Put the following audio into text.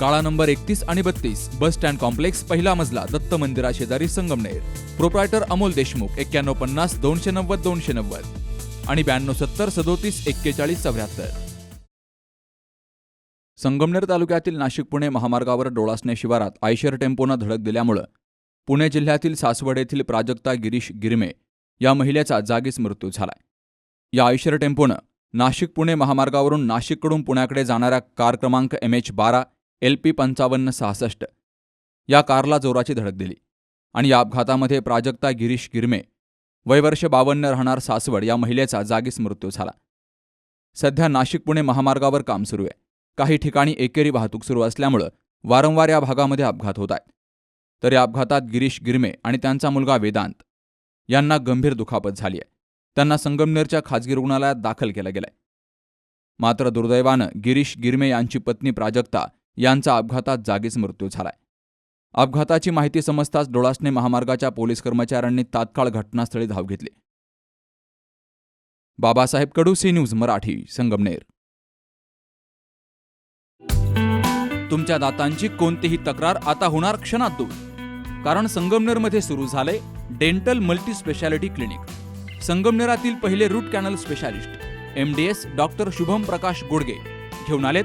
काळा नंबर एकतीस आणि बत्तीस बस स्टँड कॉम्प्लेक्स पहिला मजला दत्त मंदिरा शेजारी संगमनेर. प्रोप्रायटर अमोल देशमुख एक्क्याण्णव पन्नास दोनशे नव्वद दोनशे नव्वद. आणि ब्याण्णव सत्तर सदोतीस एक्केचाळीस चौऱ्याहत्तर. संगमनेर तालुक्यातील नाशिक पुणे महामार्गावर डोळासणे शिवारात आयशर टेम्पोनं धडक दिल्यामुळं पुणे जिल्ह्यातील सासवड येथील प्राजक्ता गिरीश गिरमे या महिलेचा जागीच मृत्यू झालाय. या आयशर टेम्पोनं नाशिक पुणे महामार्गावरून नाशिककडून पुण्याकडे जाणाऱ्या कार क्रमांक एम एच बारा एल पी पंचावन्न सहासष्ट. या कारला जोराची धडक दिली आणि या अपघातामध्ये प्राजक्ता गिरीश गिरमे वयवर्ष बावन्न राहणार सासवड या महिलेचा जागीच मृत्यू झाला. सध्या नाशिक पुणे महामार्गावर काम सुरू आहे. काही ठिकाणी एकेरी वाहतूक सुरू असल्यामुळं वारंवार या भागामध्ये अपघात होत आहेत. तर या अपघातात गिरीश गिरमे आणि त्यांचा मुलगा वेदांत यांना गंभीर दुखापत झाली आहे. त्यांना संगमनेरच्या खाजगी रुग्णालयात दाखल केलं गेलंय. मात्र दुर्दैवानं गिरीश गिरमे यांची पत्नी प्राजक्ता यांचा अपघातात जागीच मृत्यू झालाय. अपघाताची माहिती समजताच डोळासने महामार्गाच्या पोलीस कर्मचाऱ्यांनी तात्काळ घटनास्थळी धाव घेतली. Babasaheb Kadu C news Marathi Sangamner. तुमच्या दातांची कोणतीही तक्रार आता होणार क्षणात दूर कारण संगमनेरमध्ये सुरू झाले डेंटल मल्टी स्पेशालिटी क्लिनिक. संगमनेरातील पहिले root canal specialist M D S doctor Shubham Prakash Godge घेऊन आलेत